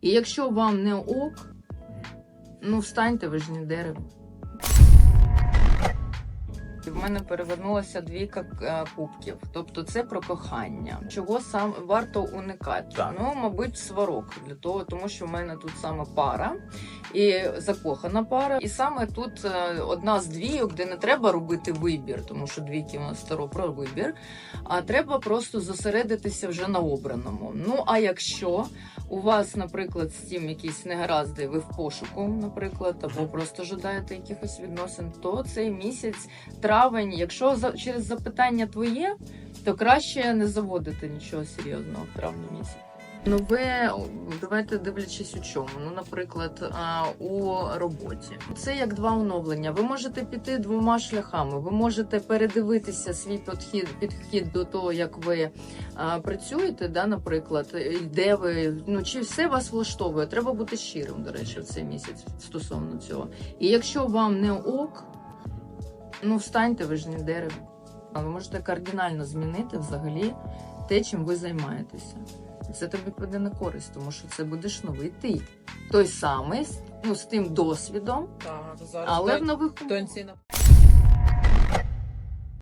І якщо вам не ок, ну встаньте, ви ж не дерево. В мене перевернулася двійка е, кубків, тобто це про кохання. Чого сам варто уникати? Так. Ну, мабуть, сварок для того, тому що в мене тут саме пара і закохана пара. І саме тут е, одна з двійок, де не треба робити вибір, тому що двійки у нас старо про вибір. А треба просто зосередитися вже на обраному. Ну а якщо у вас, наприклад, з тим якісь негаразди, ви в пошуку, наприклад, або просто жадаєте якихось відносин, то цей місяць, травень, якщо за через запитання твоє, то краще не заводити нічого серйозного в травні місяці. Нове, давайте дивлячись у чому. Ну, наприклад, у роботі. Це як два оновлення. Ви можете піти двома шляхами. Ви можете передивитися свій підхід, підхід до того, як ви працюєте, да, наприклад, де ви ну чи все вас влаштовує. Треба бути щирим, до речі, в цей місяць стосовно цього. І якщо вам не ок, ну встаньте, ви ж не дерево. Ви можете кардинально змінити взагалі те, чим ви займаєтеся. Це тобі піде на користь, тому що це будеш новий ти. Той самий, ну з тим досвідом, Так, зараз але в нових